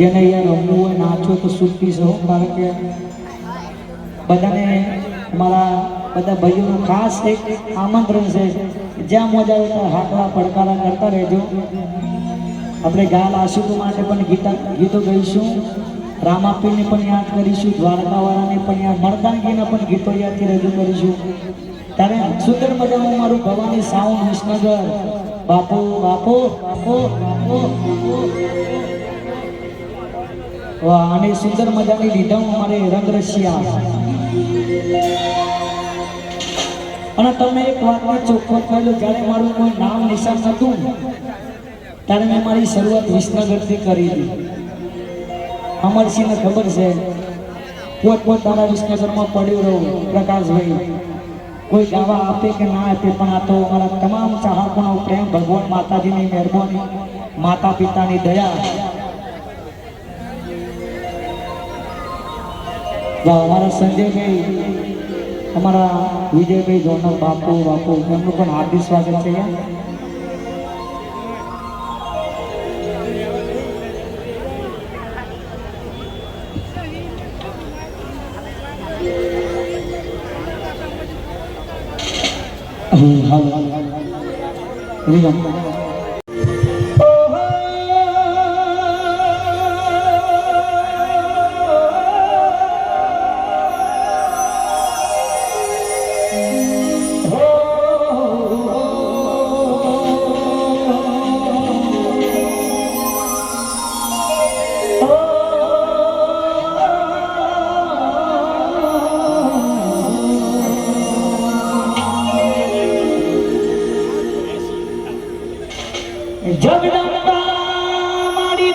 જેને અહીંયા રમવું હોય, નાચો તો સુરતી છો કારણ કે બધાને મારા બધા ભાઈઓનું ખાસ એક આમંત્રણ છે જ્યાં મજા આવે ત્યાં હાકલા પડકારા કરતા રહેજો. આપણે ગાલ આશુકો માટે પણ ગીતા ગીતો ગાઈશું. રામાપીને પણ યાદ કરીશું, દ્વારકાવાળાને પણ યાદ, મરદાનગીના પણ ગીતો યાદથી રજૂ કરીશું. ત્યારે સુંદર મજાનું મારું ભવાની સાઉન્ડ વિસનગર. બાપુ બાપુ બાપુ બાપુ. વાહ અને સુંદર મજાની લીધા અમારે રંગરસિયા અને તમે એક વાતમાં ચોખ્ખો થયેલો જ્યારે મારું કોઈ નામ નિશાન હતું ત્યારે મેં મારી શરૂઆત વિસનગરથી કરી હતી. અમરસિંહને ખબર છે પોત પોત તારા વિસનગરમાં પડ્યું રહું, પ્રકાશભાઈ. કોઈ ગાવા આપે કે ના આપે, પણ આ તો અમારા તમામ ચાહકોનો પ્રેમ ભગવાન માતાજીની મહેરબાની માતા પિતાની દયા. અમારા સંજયભાઈ અમારા વિજયભાઈ જોનલ બાપુ બાપુ એમનું પણ હાર્દિક સ્વાગત છે હાલો, હાલ હા હાલો.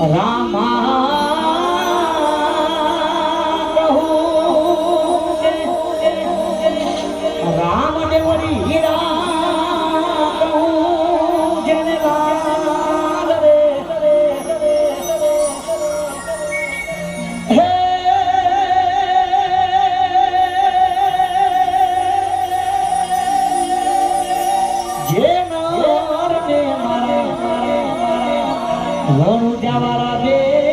રામા যাওয়ার আগে